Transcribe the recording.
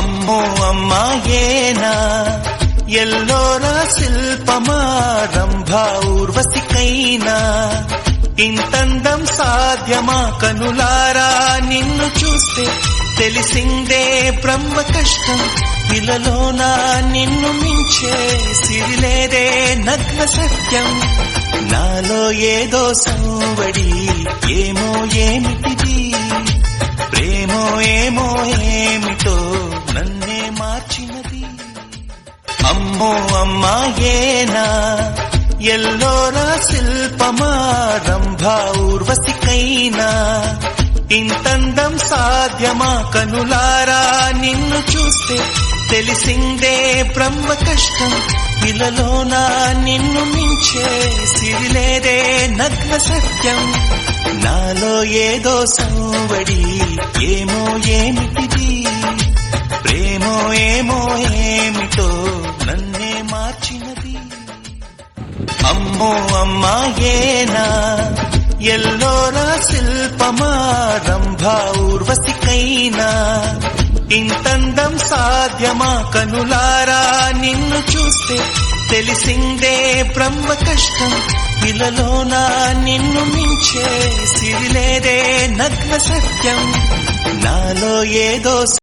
అమ్మో అమ్మాయేనా? ఎల్లోరా శిల్పమా రంభా ఊర్వశికైనా? ఇంతందం సాధ్యమా కనులారా? నిన్ను చూస్తే తెలిసిందే బ్రహ్మ కష్టం ఇలలోనా నిన్ను మించే సిరిలేదే నగ్న సత్యం. నాలో ఏదో సంవడి ఏమో ఏమిటిది? ప్రేమో ఏమో ఏమిటో నన్నే మార్చినది. అమ్మో అమ్మాయేనా ఎల్లోరా శిల్పమా రంభా ఊర్వశికైనా? ఇంతందం సాధ్యమా కనులారా నిన్ను చూస్తే తెలిసిందే బ్రహ్మ కష్టం ఇలలోనా నిన్ను మించే సిరిలేదే నగ్న సత్యం. నాలో ఏదో సంవడి ఏమో ఏమిటిది? అమ్మో అమ్మాయేనా ఎల్లోరా శిల్పమా రంభా ఊర్వశికైనా? ఇంతందం సాధ్యమా కనులారా? నిన్ను చూస్తే తెలిసిందే బ్రహ్మ కష్టం ఇలలోనా నిన్ను మించే సిరిలేదే నగ్న సత్యం. నాలో ఏదో